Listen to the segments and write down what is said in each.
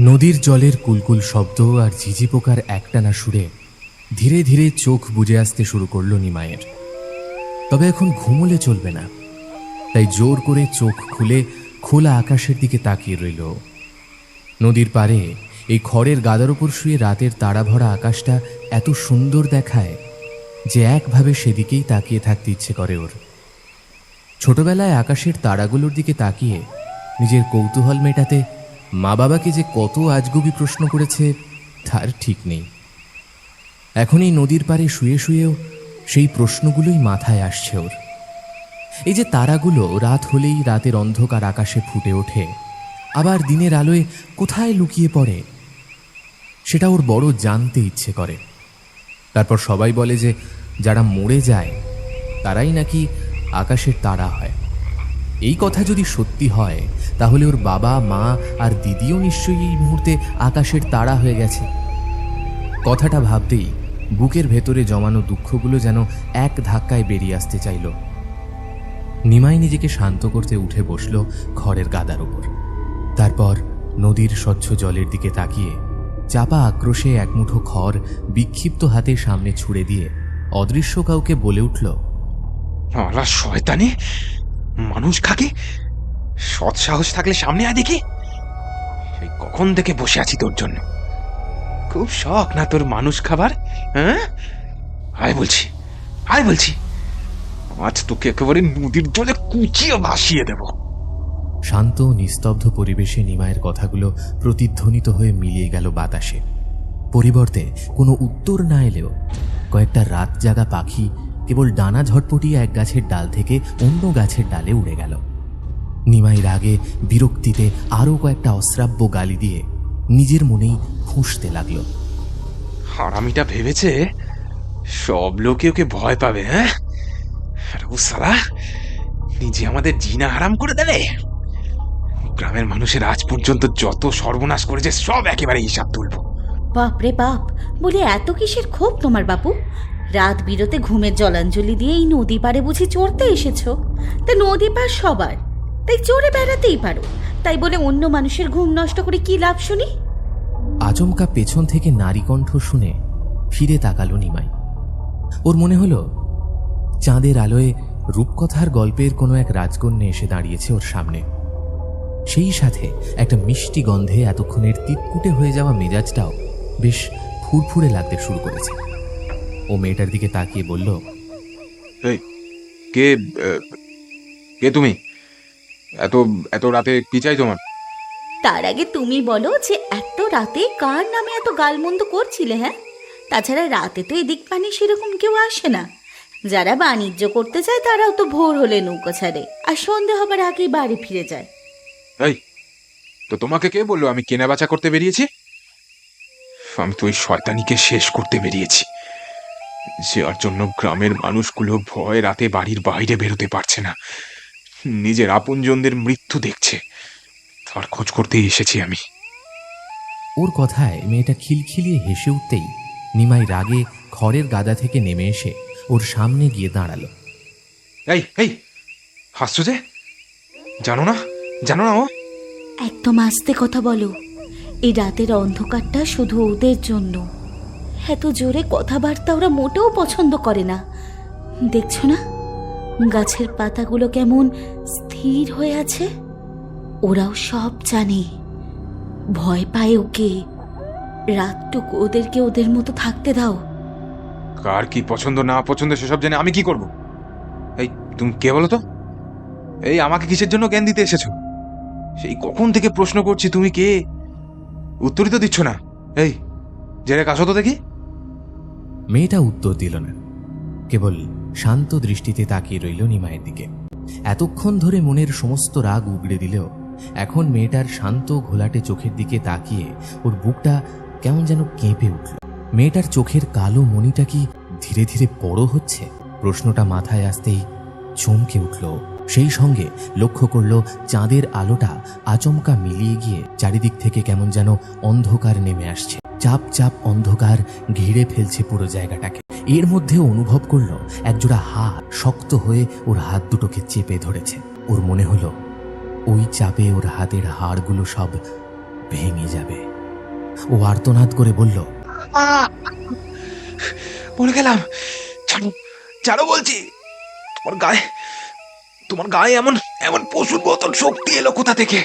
নদীর জলের কুলকুল শব্দ আর ঝিঝি পোকার একটানা সুরে ধীরে ধীরে চোখ বুজে আসতে শুরু করল নিমায়ের তবে এখন ঘুমোলে চলবে না। তাই জোর করে চোখ খুলে খোলা আকাশের দিকে তাকিয়ে রইল। নদীর পাড়ে এই খড়ের গাদার ওপর শুয়ে রাতের তাড়া ভরা আকাশটা এত সুন্দর দেখায় যে একভাবে সেদিকেই তাকিয়ে থাকতে ইচ্ছে করে ওর। ছোটবেলায় আকাশের তারাগুলোর দিকে তাকিয়ে নিজের কৌতূহল মেটাতে মা বাবাকে যে কত আজগুবি প্রশ্ন করেছে, তার ঠিক নেই। এখন এই নদীর পাড়ে শুয়ে শুয়েও সেই প্রশ্নগুলোই মাথায় আসছে ওর। এই যে তারাগুলো রাত হলেই রাতের অন্ধকার আকাশে ফুটে ওঠে, আবার দিনের আলোয় কোথায় লুকিয়ে পড়ে, সেটা ওর বড় জানতে ইচ্ছে করে। তারপর সবাই বলে যে, যারা মরে যায়, তারাই নাকি আকাশের তারা হয়। এই কথা যদি সত্যি হয়, তাহলে ওর বাবা, মা আর দিদিও নিশ্চয়ই এই মুহূর্তে আকাশের তারা হয়ে গেছে। কথাটা ভাবতেই বুকের ভেতরে জমানো দুঃখগুলো যেন এক ধাক্কায় বেরিয়ে আসতে চাইল। নিমাই নিজেকে শান্ত করতে উঠে বসল খড়ের গাদার উপর। তারপর নদীর স্বচ্ছ জলের দিকে তাকিয়ে চাপা আক্রোশে এক মুঠো খড় বিক্ষিপ্ত হাতে সামনে ছুড়ে দিয়ে অদৃশ্য কাউকে বলে উঠল শয়তানি! মানুষ খাকে সৎ সাহস থাকলে সামনে আয় দেখি। সেই কখন থেকে বসে আছি তোর জন্য? খুব শখ না তোর মানুষ খাবার? হ্যাঁ? আয় বলছি আয় বলছি। আজ তোকে একেবারে নদীর জলে কুচিয়ে ভাসিয়ে দেব। শান্ত নিস্তব্ধ পরিবেশে নিমায়ের কথাগুলো প্রতিধ্বনিত হয়ে মিলিয়ে গেল বাতাসে। পরিবর্তে কোনো উত্তর না এলেও কয়েকটা রাত জাগা পাখি কেবল ডানা ঝটপটিয়ে এক গাছের ডাল থেকে অন্য গাছের ডালে উড়ে গেল। নিমাই রাগে বিরক্তিতে আরও কয়েকটা অশ্রাব্য গালি দিয়ে নিজের মনেই ফুঁসতে লাগল। হারামিটা ভেবেছে সব লোকে ওকে ভয় পাবে হ্যাঁ? সালা নিজে আমাদের জিনা হারাম করে দেবে? গ্রামের মানুষের আজ পর্যন্ত যত সর্বনাশ করেছে সব একেবারে হিসাব তুলবো। বাপ রে বাপ বলে এত কিসের ক্ষোভ তোমার বাপু? রাত বিরতে ঘুমের জলাঞ্জলি দিয়ে এই নদী পাড়ে বুঝি চড়তে এসেছ। তা নদী পার সবার। তাই চড়ে বেড়াতেই পারো। তাই বলে অন্য মানুষের ঘুম নষ্ট করে কি লাভ শুনি? আচমকা পেছন থেকে নারী কণ্ঠ শুনে ফিরে তাকালো নিমাই। ওর মনে হলো, চাঁদের আলোয় রূপকথার গল্পের কোনো এক রাজকন্যা এসে দাঁড়িয়েছে ওর সামনে। সেই সাথে একটা মিষ্টি গন্ধে এতক্ষণের তিতকুটে হয়ে যাওয়া মেজাজটাও বেশ ফুরফুরে লাগতে শুরু করেছে। ও মেয়েটার দিকে তাকিয়ে বলল এই কে কে তুমি? এত এত রাতে কি চাই তোমার? তার আগে তুমি বলো যে এত রাতে কার নামে এত গালমন্দ করছিলে হ্যাঁ? তাছাড়া রাতে তো এদিক পানি সেরকম কেউ আসে না। যারা বাণিজ্য করতে চায় তারাও তো ভোর হলে নৌকো ছাড়ে আর সন্ধে হবার আগেই বাড়ি ফিরে যায়। এই তো তোমাকে কে বলল আমি কেনা বেচা করতে বেরিয়েছি? আমি তো ওই শয়তানিকে শেষ করতে বেরিয়েছি। যার জন্য গ্রামের মানুষগুলো ভয় রাতে বাড়ির বাইরে বেরোতে পারছে না। নিজের আপনজনদের মৃত্যু দেখছে। তার খোঁজ করতেই এসেছি আমি। ওর কথায় মেয়েটা খিলখিলিয়ে হেসে উঠতেই নিমাই রাগে খড়ের গাদা থেকে নেমে এসে ওর সামনে গিয়ে দাঁড়াল। এই এই হাসছো যে? জানো না? জানো না ও? একদম আস্তে কথা বলো। এই রাতের অন্ধকারটা শুধু ওদের জন্য। এত জোরে কথাবার্তা ওরা মোটেও পছন্দ করে না। দেখছ না? গাছের পাতাগুলো কেমন স্থির হয়ে আছে। ওরাও সব জানে। ভয় পায় ওকে। রাতটুকু ওদেরকে ওদের মতো থাকতে দাও। কার কি পছন্দ, না পছন্দ, সেসব জেনে আমি কি করব? এই, তুমি কে বলো তো? এই, আমাকে কিসের জন্য জ্ঞান দিতে এসেছ? সেই কখন থেকে প্রশ্ন করছি, তুমি কে? উত্তরই তো দিচ্ছ না। এই জেরে কাশো তো দেখি। মেয়েটা উত্তর দিল না। কেবল শান্ত দৃষ্টিতে তাকিয়ে রইল নিমায়ের দিকে। এতক্ষণ ধরে মনের সমস্ত রাগ উগড়ে দিলেও এখন মেয়েটার শান্ত ঘোলাটে চোখের দিকে তাকিয়ে ওর বুকটা কেমন যেন কেঁপে উঠল। মেয়েটার চোখের কালো মণিটা কি ধীরে ধীরে বড় হচ্ছে? প্রশ্নটা মাথায় আসতেই চমকে উঠল। সেই সঙ্গে লক্ষ্য করল চাঁদের আলোটা আচমকা মিলিয়ে গিয়ে চারিদিক থেকে কেমন যেন অন্ধকার নেমে আসছে। চাপ চাপ অন্ধকার ঘিরে ফেলছে পুরো জায়গাটাকে। এর মধ্যে অনুভব করল একজোড়া হাত শক্ত হয়ে ওর হাত দুটোকে চেপে ধরেছে। ওর মনে হলো, ওই চাপে ওর হাতের হাড়গুলো সব ভেঙে যাবে। ও আর্তনাদ করে বলল! মরে গেলাম। ছাড়ো ছাড়ো বলছি। তোমার গায়ে তোমার গায়ে এমন এমন পশুর মতন শক্তি এলো কোথা থেকে?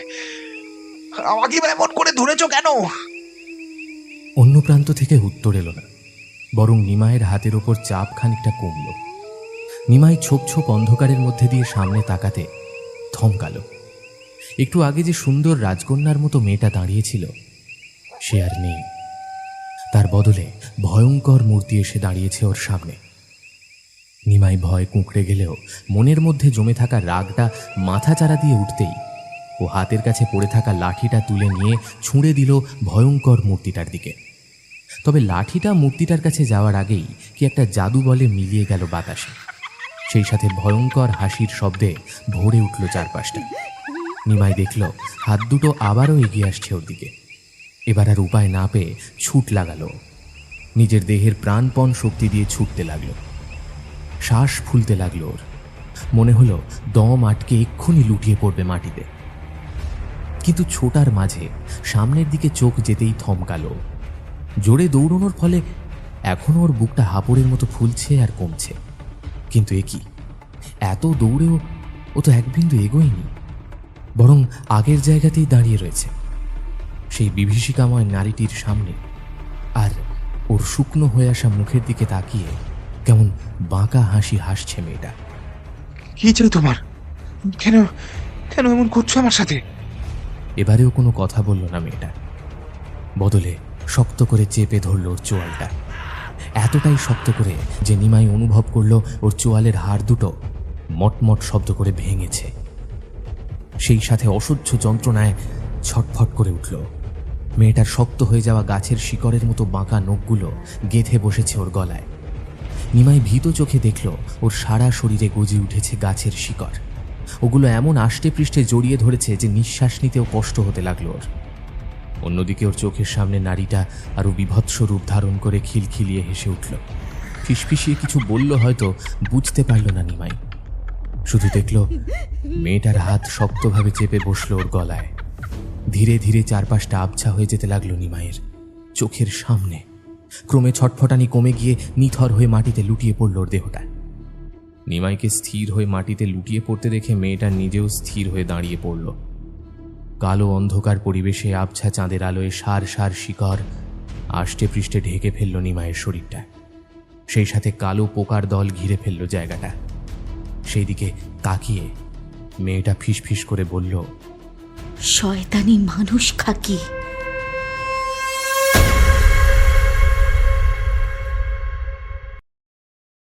আমাকে এমন করে ধরেছ কেন? অন্য প্রান্ত থেকে উত্তর এলো না, বরং নিমাইয়ের হাতের ওপর চাপ খানিকটা কমল। নিমাই ছোপ ছোপ অন্ধকারের মধ্যে দিয়ে সামনে তাকাতে থমকালো। একটু আগে যে সুন্দর রাজকন্যার মতো মেয়েটা দাঁড়িয়েছিল, সে আর নেই। তার বদলে ভয়ঙ্কর মূর্তি এসে দাঁড়িয়েছে ওর সামনে। নিমাই ভয় কুঁকড়ে গেলেও মনের মধ্যে জমে থাকা রাগটা মাথা চারা দিয়ে উঠতেই ও হাতের কাছে পড়ে থাকা লাঠিটা তুলে নিয়ে ছুঁড়ে দিল ভয়ঙ্কর মূর্তিটার দিকে। তবে লাঠিটা মূর্তিটার কাছে যাওয়ার আগেই কি একটা জাদু বলে মিলিয়ে গেল বাতাসে। সেই সাথে ভয়ঙ্কর হাসির শব্দে ভরে উঠল চারপাশটা। নিমাই দেখল হাত দুটো আবারও এগিয়ে আসছে ওর দিকে। এবার আর উপায় না পেয়ে ছুট লাগালো। নিজের দেহের প্রাণপণ শক্তি দিয়ে ছুটতে লাগল। শ্বাস ফুলতে লাগল ওর। মনে হলো দম আটকে এক্ষুনি লুটিয়ে পড়বে মাটিতে। কিন্তু ছোটার মাঝে সামনের দিকে চোখ যেতেই থমকালো। জোরে দৌড়ানোর ফলে এখনও ওর বুকটা হাঁপড়ের মতো ফুলছে আর কমছে। কিন্তু এ কি? এত দৌড়েও ও তো এক বিন্দু এগোয়নি। বরং আগের জায়গাতেই দাঁড়িয়ে রয়েছে। সেই বিভীষিকাময় নারীটির সামনে। আর ওর শুকনো হয়ে আসা মুখের দিকে তাকিয়ে কেমন বাঁকা হাসি হাসছে মেয়েটা। কি চাই তোমার? কেন কেন এমন করছ আমার সাথে? এবারেও কোনো কথা বলল না মেয়েটা। বদলে শক্ত করে চেপে ধরল ওর চোয়ালটা। এতটাই শক্ত করে যে নিমাই অনুভব করল ওর চোয়ালের হাড় দুটো মটমট শব্দ করে ভেঙেছে। সেই সাথে অসহ্য যন্ত্রণায় ছটফট করে উঠল। মেয়েটার শক্ত হয়ে যাওয়া গাছের শিকড়ের মতো বাঁকা নখগুলো গেঁথে বসেছে ওর গলায়। নিমাই ভীত চোখে দেখল, ওর সারা শরীরে গজে উঠেছে গাছের শিকড়। ওগুলো এমন আষ্টে পৃষ্ঠে জড়িয়ে ধরেছে যে নিঃশ্বাস নিতেও কষ্ট হতে লাগল ওর। অন্যদিকে ওর চোখের সামনে নারীটা আরও বিভৎস রূপ ধারণ করে খিলখিলিয়ে হেসে উঠল। ফিসফিসিয়ে কিছু বলল হয়তো বুঝতে পারল না নিমাই। শুধু দেখল, মেয়েটার হাত শক্তভাবে চেপে বসল ওর গলায়। ধীরে ধীরে চারপাশটা আবছা হয়ে যেতে লাগল নিমাইয়ের চোখের সামনে। ক্রমে ছটফটানি কমে গিয়ে নিথর হয়ে মাটিতে লুটিয়ে পড়ল ওর দেহটা। নিমাইকে স্থির হয়ে মাটিতে লুটিয়ে পড়তে দেখে মেয়েটা নিজেও স্থির হয়ে দাঁড়িয়ে পড়ল। কালো অন্ধকার পরিবেশে আবছা চাঁদের আলোয় সার সার শিকড় আষ্টে পৃষ্ঠে ঢেকে ফেলল নিমায়ের শরীরটা। সেই সাথে কালো পোকার দল ঘিরে ফেলল জায়গাটা। সেই দিকে তাকিয়ে মেয়েটা ফিসফিস করে বলল, শয়তানি মানুষ খাকি